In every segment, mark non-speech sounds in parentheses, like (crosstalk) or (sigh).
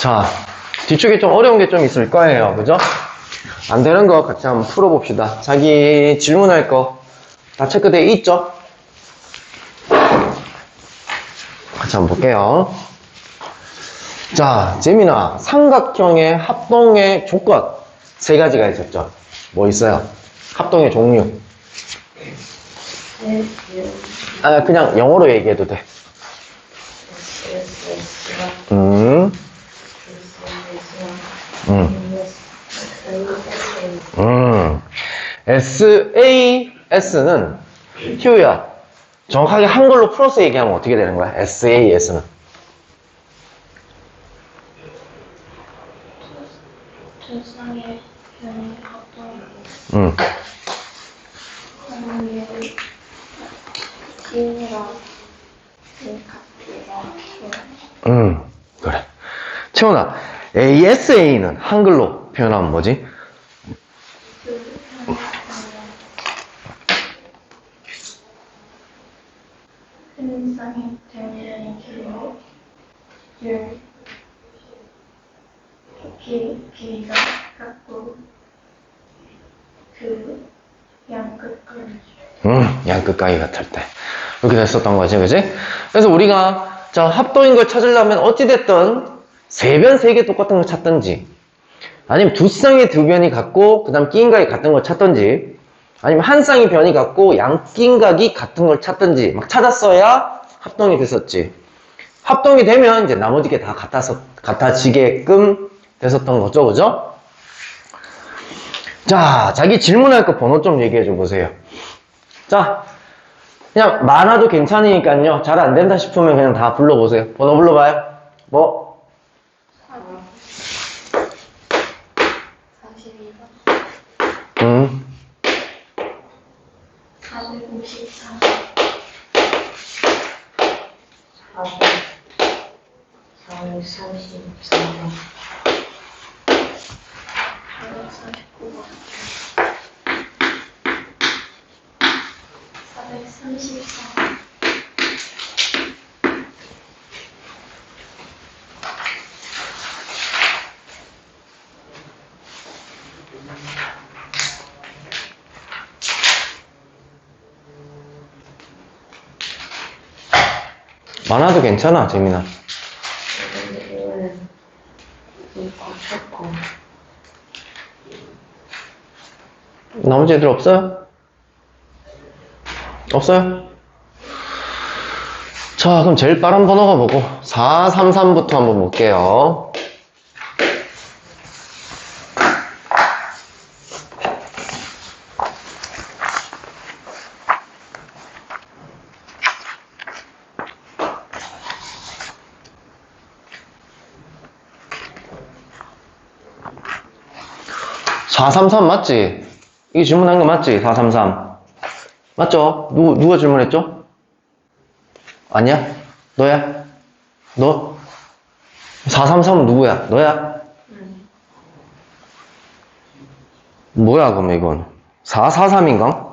자, 뒤쪽에 좀 어려운 게 좀 있을 거예요. 그죠? 안 되는 거 같이 한번 풀어봅시다. 자기 질문할 거 다 체크되어 있죠? 같이 한번 볼게요. 자, 재민아, 삼각형의 합동의 조건 세 가지가 있었죠. 뭐 있어요? 합동의 종류. 아, 그냥 영어로 얘기해도 돼. 음, SAS는 희우야. 정확하게 한글로 풀어서 얘기하면 어떻게 되는 거야? SAS는. 생각이랑 음, 그래. 채원아, ASA는 한글로 표현하면 뭐지? 양끝까지 음, 양끝가기 같을 때. 이렇게 됐었던 거지, 그지? 그래서 우리가, 자, 합동인 걸 찾으려면 어찌됐든, 세 변, 세 개 똑같은 걸 찾든지, 아니면 두 쌍의 두 변이 같고, 그 다음 끼인각이 같은 걸 찾든지, 아니면 한 쌍의 변이 같고, 양 끼인각이 같은 걸 찾든지, 막 찾았어야 합동이 됐었지. 합동이 되면 이제 나머지 게 다 같아서, 같아지게끔 됐었던 거죠, 그죠? 자, 자기 질문할 거 번호 좀 얘기해 줘 보세요. 자, 그냥 많아도 괜찮으니까요. 잘 안 된다 싶으면 그냥 다 불러보세요. 번호 불러봐요. 뭐? 42번 음, 454 449번 434 많아도 괜찮아, 재민아. 나머지 애들 없어요? 없어요? 자, 그럼 제일 빠른 번호가 뭐고? 433부터 한번 볼게요. (433) 맞지? 이게 질문한 거 맞지? (433) 맞죠? 누구, 누가 질문했죠? 아니야? 너야? 너? 433은 누구야? 너야? 뭐야, 그럼 이건? 443인가?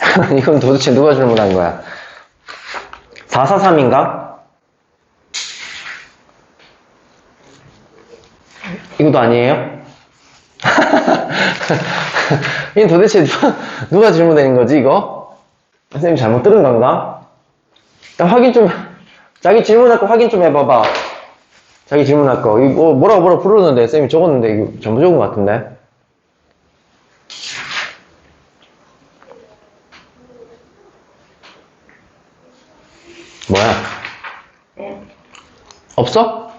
(laughs) 이건 도대체 누가 질문한 거야? 443인가? 이것도 아니에요? (laughs) 이게 도대체 누가, 누가 질문된 거지, 이거? 선생님 잘못 들은 건가? 일단 확인 좀, 자기 질문할 거 확인 좀 해봐봐. 자기 질문할 거. 이거 뭐, 뭐라고 뭐라고 부르는데, 쌤이 적었는데, 이거 전부 적은 것 같은데? 뭐야? 네. 없어?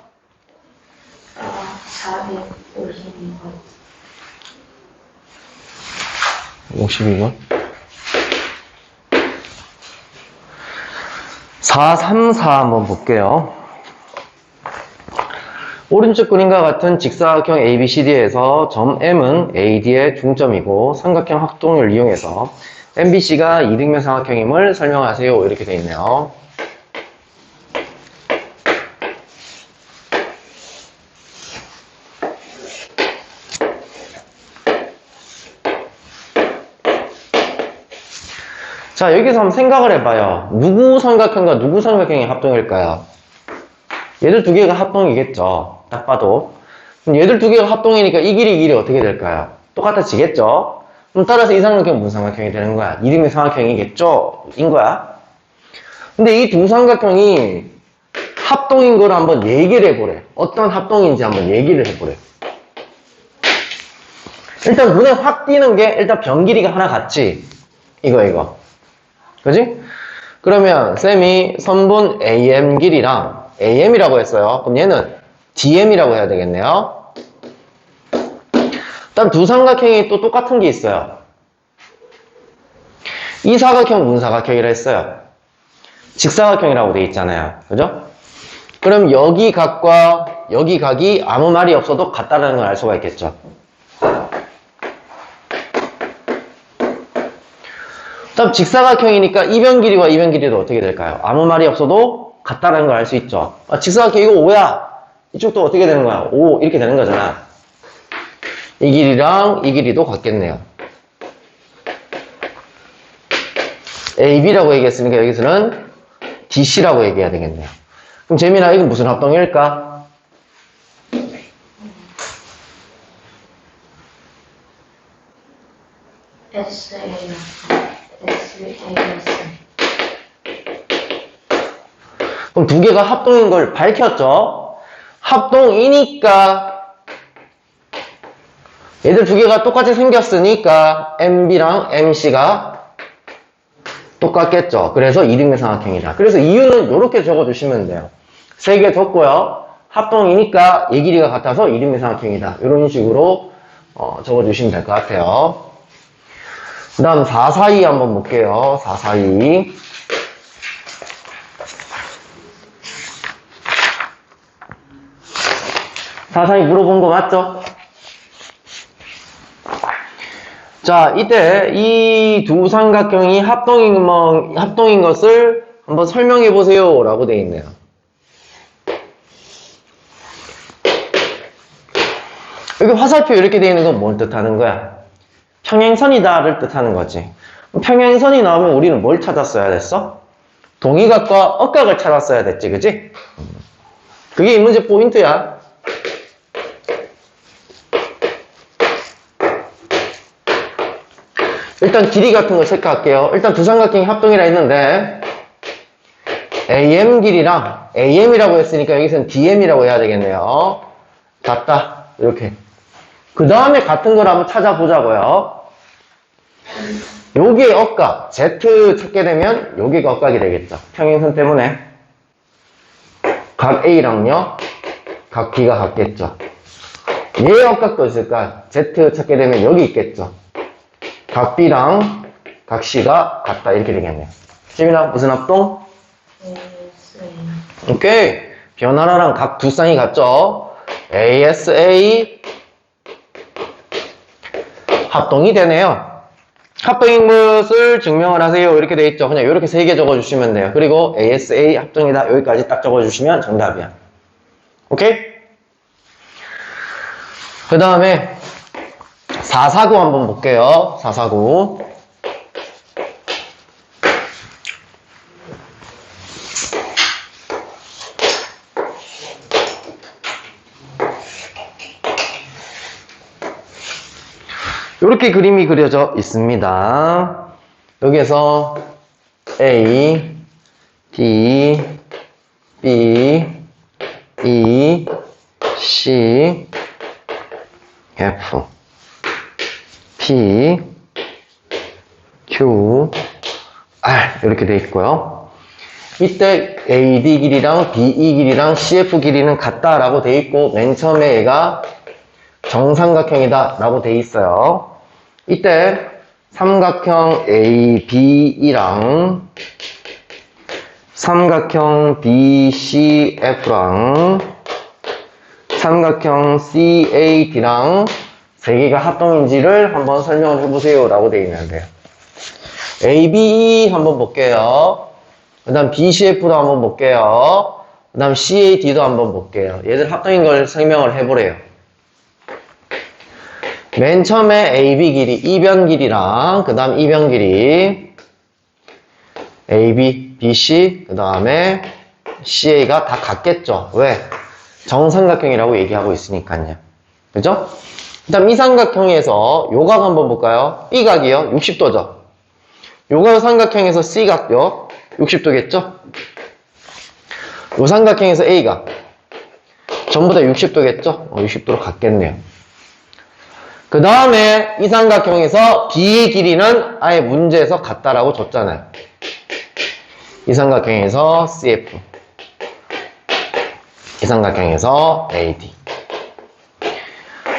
아 452번 52번. 434 한번 볼게요. 오른쪽 그림과 같은 직사각형 ABCD에서 점 M은 AD의 중점이고 삼각형 합동을 이용해서 MBC가 이등변 삼각형임을 설명하세요. 이렇게 되어 있네요. 자, 여기서 한번 생각을 해봐요. 누구 삼각형과 누구 삼각형이 합동일까요? 얘들 두 개가 합동이겠죠. 딱 봐도. 얘들 두 개가 합동이니까 이 길이 이 길이 어떻게 될까요? 똑같아지겠죠? 그럼 따라서 이 삼각형은 무슨 삼각형이 되는 거야? 이름이 삼각형이겠죠? 인 거야. 근데 이 두 삼각형이 합동인 걸 한번 얘기를 해보래. 어떤 합동인지 한번 얘기를 해보래. 일단 눈에 확 띄는 게 일단 변 길이가 하나 같지? 이거, 이거. 그지? 그러면 쌤이 선분 AM 길이랑 AM이라고 했어요. 그럼 얘는 DM이라고 해야 되겠네요. 일단 두 삼각형이 또 똑같은 게 있어요. 이 사각형 문사각형이라 했어요. 직사각형이라고 돼 있잖아요. 그죠? 그럼 여기 각과 여기 각이 아무 말이 없어도 같다는 걸 알 수가 있겠죠. 다음 직사각형이니까 이변 길이와 이변 길이도 어떻게 될까요? 아무 말이 없어도 같다는 걸 알 수 있죠. 아, 직사각형 이거 5야. 이쪽도 어떻게 되는 거야? 5 이렇게 되는 거잖아. 이 길이랑 이 길이도 같겠네요. AB라고 얘기했으니까 여기서는 DC라고 얘기해야 되겠네요. 그럼 재민아 이건 무슨 합동일까? S A S A S 그럼 두 개가 합동인 걸 밝혔죠? 합동이니까 얘들 두 개가 똑같이 생겼으니까 MB랑 MC가 똑같겠죠. 그래서 이등변 삼각형이다. 그래서 이유는 이렇게 적어주시면 돼요. 세개 적고요. 합동이니까 얘 길이가 같아서 이등변 삼각형이다. 이런 식으로 어, 적어주시면 될 것 같아요. 그 다음 442 한번 볼게요. 442. 사상이 물어본 거 맞죠? 자, 이때 이 두 삼각형이 합동인, 뭐, 합동인 것을 한번 설명해 보세요. 라고 되어 있네요. 여기 화살표 이렇게 되어 있는 건 뭘 뜻하는 거야? 평행선이다를 뜻하는 거지. 평행선이 나오면 우리는 뭘 찾았어야 됐어? 동의각과 억각을 찾았어야 됐지, 그지? 그게 이 문제 포인트야. 일단 길이 같은 걸 체크할게요. 일단 두 삼각형이 합동이라 했는데 AM 길이랑 AM이라고 했으니까 여기서는 DM이라고 해야 되겠네요. 같다. 이렇게. 그 다음에 같은 걸 한번 찾아보자고요. 여기에 억각, Z 찾게 되면 여기가 억각이 되겠죠. 평행선 때문에. 각 A랑요, 각 B가 같겠죠. 얘 억각도 있을까? Z 찾게 되면 여기 있겠죠. 각 B랑 각 C가 같다 이렇게 되겠네요. 재민아 무슨 합동? 오케이 변하나랑 각 두 쌍이 같죠? ASA 합동이 되네요. 합동인 것을 증명을 하세요. 이렇게 돼 있죠. 그냥 이렇게 세 개 적어주시면 돼요. 그리고 ASA 합동이다. 여기까지 딱 적어주시면 정답이야. 오케이? 그 다음에 449 한번 볼게요. 449. 이렇게 그림이 그려져 있습니다. 여기에서 A, D, B, E, C, F, P, Q, R 이렇게 돼 있고요. 이때 AD 길이랑 BE 길이랑 CF 길이는 같다라고 돼 있고 맨 처음에 얘가 정삼각형이다 라고 돼 있어요. 이때 삼각형 ABE랑 삼각형 BCF랑 삼각형 CAD랑 세 개가 합동인지를 한번 설명을 해보세요 라고 되어 있는데요. ABE 한번 볼게요. 그 다음 BCF도 한번 볼게요. 그 다음 CAD도 한번 볼게요. 얘들 합동인 걸 설명을 해보래요. 맨 처음에 AB 길이, 이변 길이랑, 그 다음 이변 길이, AB, BC, 그 다음에 CA가 다 같겠죠. 왜? 정삼각형이라고 얘기하고 있으니까요. 그죠? 그 다음 이 삼각형에서 요각 한번 볼까요? 이 각이요. 60도죠. 요각 삼각형에서 C각요. 60도겠죠? 요 삼각형에서 A각. 전부 다 60도겠죠? 어, 60도로 같겠네요. 그 다음에 이 삼각형에서 B의 길이는 아예 문제에서 같다라고 줬잖아요. 이 삼각형에서 CF. 이 삼각형에서 AD.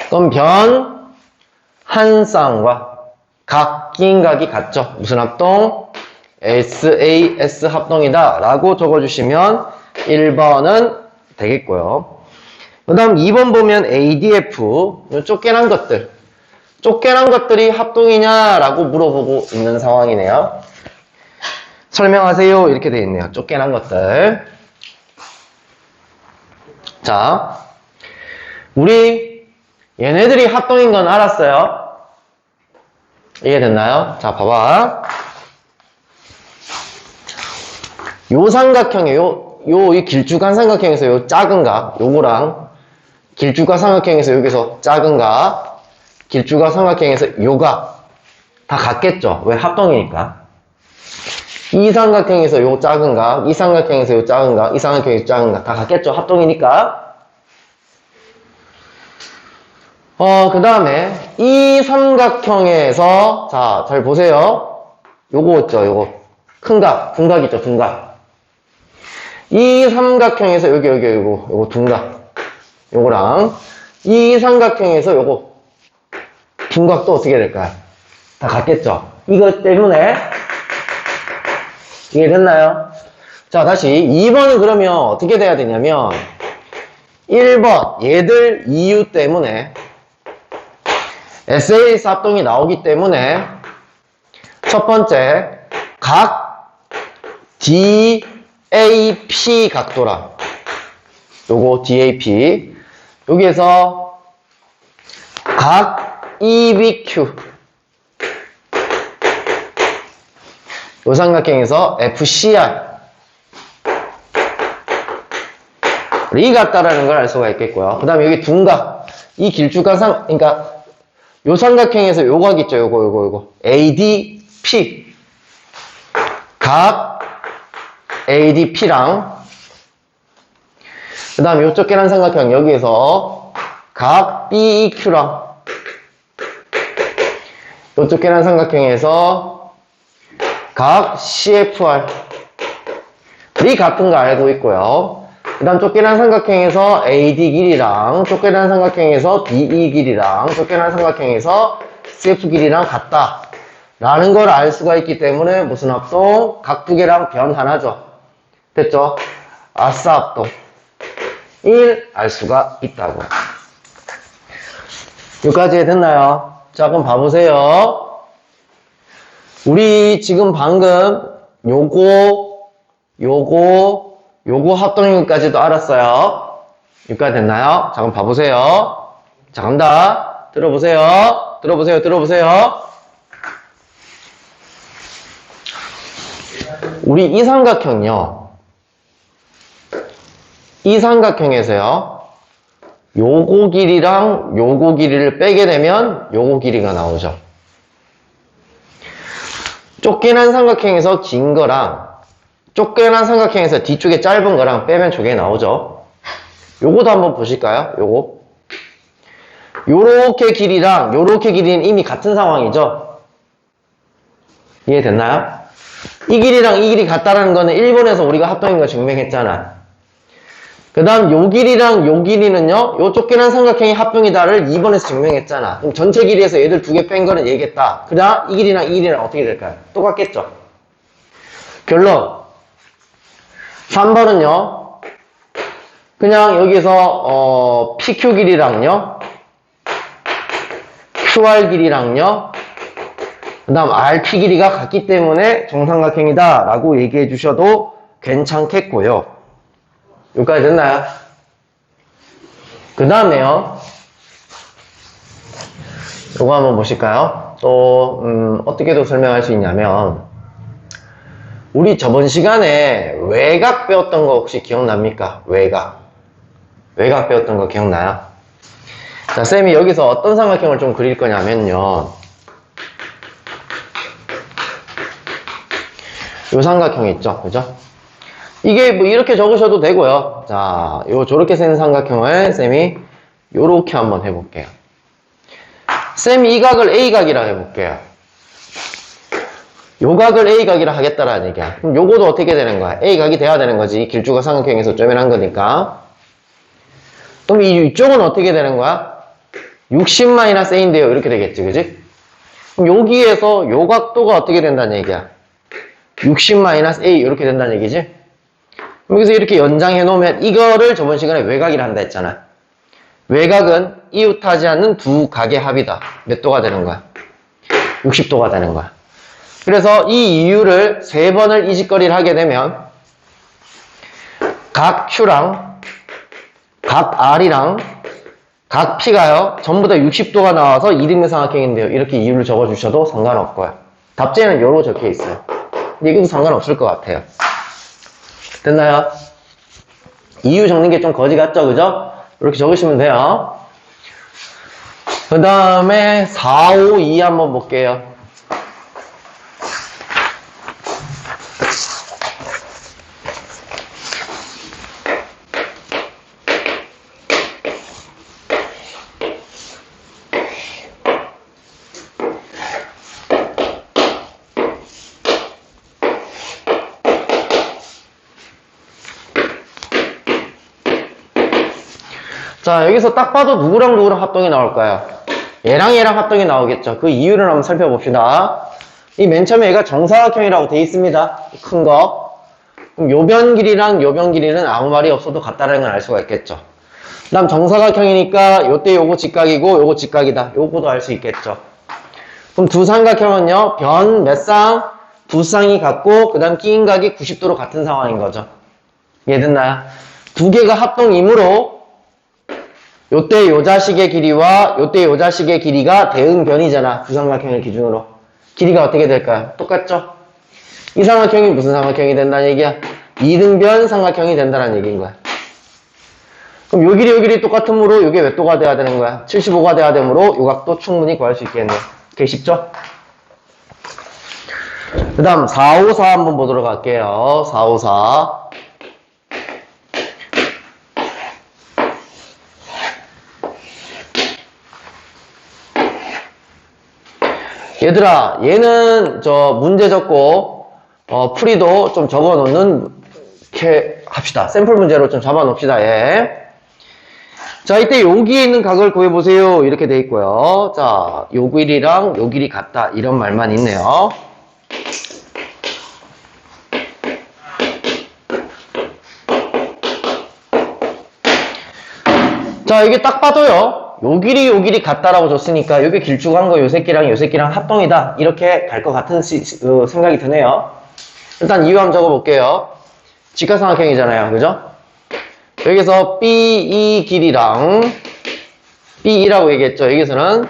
그럼 변, 한 쌍과 각, 낀 각이 같죠. 무슨 합동? SAS 합동이다. 라고 적어주시면 1번은 되겠고요. 그 다음 2번 보면 ADF, 요 쫓겨난 것들. 쫓겨난 것들이 합동이냐라고 물어보고 있는 상황이네요. 설명하세요. 이렇게 되어 있네요. 쫓겨난 것들. 자, 우리 얘네들이 합동인 건 알았어요? 이해됐나요? 자, 봐봐. 요 삼각형에 요, 요, 이 길쭉한 삼각형에서 요 작은 각, 요거랑 길쭉한 삼각형에서 여기서 작은 각, 길쭉한 삼각형에서 요각 다 같겠죠? 왜 합동이니까. 이 삼각형에서 요 작은 각, 이 삼각형에서 요 작은 각, 이 삼각형에서 작은 각 다 같겠죠? 합동이니까. 어, 그 다음에 이 삼각형에서 자, 잘 보세요. 요거 있죠, 요거. 큰 각, 둔각 있죠, 둔각. 이 삼각형에서 여기, 여기, 요거, 요거 둔각. 요거랑 이 삼각형에서 요거 둔각도 어떻게 될까요? 다 같겠죠? 이것 때문에 이해됐나요? 자, 다시 2번은 그러면 어떻게 돼야 되냐면 1번 얘들 이유 때문에 SAS 합동이 나오기 때문에 첫 번째 각 DAP 각도라 요거 DAP 여기에서 각 EBQ 요 삼각형에서 FCR 이 같다라는 걸 알 수가 있겠고요. 그 다음에 여기 둔각. 이 길쭉한 상 그러니까 요 삼각형에서 요각 있죠. 요거 요거 요거. ADP 각 ADP랑 그 다음에 요쪽 계란 삼각형 여기에서 각 BEQ랑 요쪽 계란 삼각형에서 각 CFR 이 같은 거 알고 있고요. 그 다음 쫓겨난 삼각형에서 AD 길이랑 쫓겨난 삼각형에서 BE 길이랑 쫓겨난 삼각형에서 CF 길이랑 같다. 라는 걸 알 수가 있기 때문에 무슨 합동? 각 두 개랑 변 하나죠. 됐죠? 아싸 합동. 1 알 수가 있다고. 여기까지 됐나요? 자, 그럼 봐보세요. 우리 지금 방금 요거, 요거, 요거 합동인까지도 알았어요. 여기까지 됐나요? 자, 그럼 봐보세요. 자, 간다. 들어보세요. 들어보세요. 들어보세요. 우리 이 삼각형요. 이 삼각형에서요. 요거 길이랑 요거 길이를 빼게 되면 요거 길이가 나오죠. 쫓겨난 삼각형에서 긴 거랑 쫓겨난 삼각형에서 뒤쪽에 짧은 거랑 빼면 저게 나오죠. 요거도 한번 보실까요? 요거. 요렇게 길이랑 요렇게 길이는 이미 같은 상황이죠. 이해됐나요? 이 길이랑 이 길이 같다라는 거는 일본에서 우리가 합동인 거 증명했잖아. 그 다음 요 길이랑 요 길이는요, 요 쫓겨난 삼각형이 합동이다를 2번에서 증명했잖아. 그럼 전체 길이에서 얘들 두 개 뺀 거는 얘기했다. 그 다음 이 길이랑 이 길이랑 어떻게 될까요? 똑같겠죠? 결론. 3번은요, 그냥 여기서, 어, PQ 길이랑요, QR 길이랑요, 그 다음 RP 길이가 같기 때문에 정삼각형이다 라고 얘기해 주셔도 괜찮겠고요. 여기까지 됐나요? 그 다음에요. 요거 한번 보실까요? 또, 음, 어떻게도 설명할 수 있냐면, 우리 저번 시간에 외곽 배웠던 거 혹시 기억납니까? 외곽. 외곽 배웠던 거 기억나요? 자, 쌤이 여기서 어떤 삼각형을 좀 그릴 거냐면요. 요 삼각형 있죠? 그죠? 이게 뭐 이렇게 적으셔도 되고요. 자, 요 저렇게 생긴 삼각형을 쌤이 요렇게 한번 해볼게요. 쌤이 이 각을 A각이라 해볼게요. 요 각을 A각이라 하겠다라는 얘기야. 그럼 요거도 어떻게 되는 거야? A각이 돼야 되는 거지. 길쭉과 삼각형에서 쪼면한 거니까. 그럼 이 이쪽은 어떻게 되는 거야? 60-A인데요. 이렇게 되겠지, 그지? 그럼 여기에서 요 각도가 어떻게 된다는 얘기야? 60-A 이렇게 된다는 얘기지? 여기서 이렇게 연장해 놓으면 이거를 저번 시간에 외곽이라 한다 했잖아. 외곽은 이웃하지 않는 두 각의 합이다. 몇 도가 되는 거야? 60도가 되는 거야. 그래서 이 이유를 세 번을 이직거리를 하게 되면 각 Q랑 각 R이랑 각 P가요 전부 다 60도가 나와서 이등변 삼각형인데요. 이렇게 이유를 적어주셔도 상관없고요. 답지에는 요로 적혀 있어요. 근데 이것도 상관없을 것 같아요. 됐나요? 이유 적는 게 좀 거지 같죠? 그죠? 이렇게 적으시면 돼요. 그 다음에 4, 5, 2 한번 볼게요. 자, 여기서 딱 봐도 누구랑 누구랑 합동이 나올까요? 얘랑 얘랑 합동이 나오겠죠. 그 이유를 한번 살펴봅시다. 이 맨 처음에 얘가 정사각형이라고 돼 있습니다. 큰 거. 그럼 요변 길이랑 요변 길이는 아무 말이 없어도 같다는 걸 알 수가 있겠죠. 그 다음 정사각형이니까 요때 요거 직각이고 요거 직각이다. 요거도 알 수 있겠죠. 그럼 두 삼각형은요, 변, 몇 쌍, 두 쌍이 같고, 그 다음 끼인 각이 90도로 같은 상황인 거죠. 이해됐나요? 두 개가 합동이므로, 요때 요 자식의 길이와 요때 요 자식의 길이가 대응변이잖아. 두 삼각형을 기준으로. 길이가 어떻게 될까요? 똑같죠? 이 삼각형이 무슨 삼각형이 된다는 얘기야? 이등변 삼각형이 된다는 얘기인 거야. 그럼 요 길이 요 길이 똑같으므로 요게 몇 도가 돼야 되는 거야? 75가 돼야 되므로 요 각도 충분히 구할 수 있겠네요. 되게 쉽죠? 그 다음 454 한번 보도록 할게요. 454 얘들아 얘는 저 문제 적고 어, 풀이도 좀 적어 놓는 이렇게 합시다. 샘플 문제로 좀 잡아 놓읍시다 예. 자 이때 여기에 있는 각을 구해보세요. 이렇게 돼 있고요. 자 요 길이랑 요 길이 같다. 이런 말만 있네요. 자 이게 딱 봐도요 요 길이 요 길이 같다라고 줬으니까 요게 길쭉한 거 요 새끼랑 요 새끼랑 합동이다. 이렇게 갈 것 같은 시- 시- 어, 생각이 드네요. 일단 이유 한번 적어볼게요. 직각삼각형이잖아요. 그죠? 여기서 B2 길이랑 B2라고 얘기했죠. 여기서는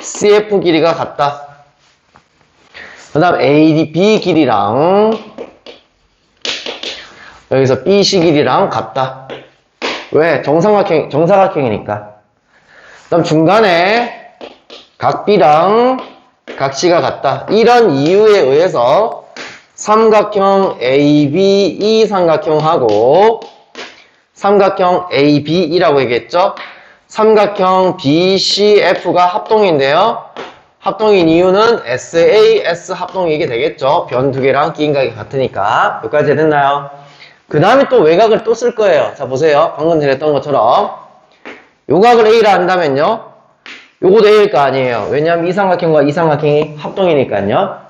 CF 길이가 같다. 그 다음 ADB 길이랑 여기서 BC 길이랑 같다. 왜? 정삼각형, 정사각형이니까. 그 다음 중간에 각 B랑 각 C가 같다. 이런 이유에 의해서 삼각형 AB, 이 삼각형하고 삼각형 AB이라고 얘기했죠? 삼각형 BCF가 합동인데요. 합동인 이유는 SAS 합동이게 되겠죠. 변 두 개랑 끼인 각이 같으니까. 여기까지 됐나요? 그 다음에 또 외곽을 또 쓸 거예요. 자, 보세요. 방금 했던 것처럼. 요 각을 A라 한다면요. 요것도 A일 거 아니에요. 왜냐하면 이 삼각형과 이 삼각형이 합동이니까요.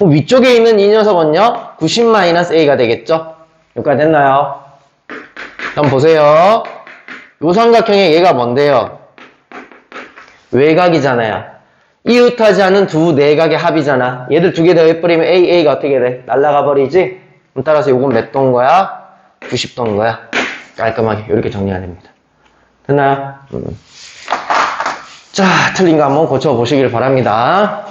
위쪽에 있는 이 녀석은요. 90-A가 되겠죠. 여기까지 됐나요? 한번 보세요. 요 삼각형의 얘가 뭔데요? 외곽이잖아요. 이웃하지 않은 두 내각의 합이잖아. 얘들 두 개 더 해버리면 A, A가 어떻게 돼? 날라가 버리지? 따라서 요건 몇 도인 거야? 90도인 거야. 깔끔하게 이렇게 정리가 됩니다. 됐나요? 음. 자, 틀린 거 한번 고쳐보시길 바랍니다.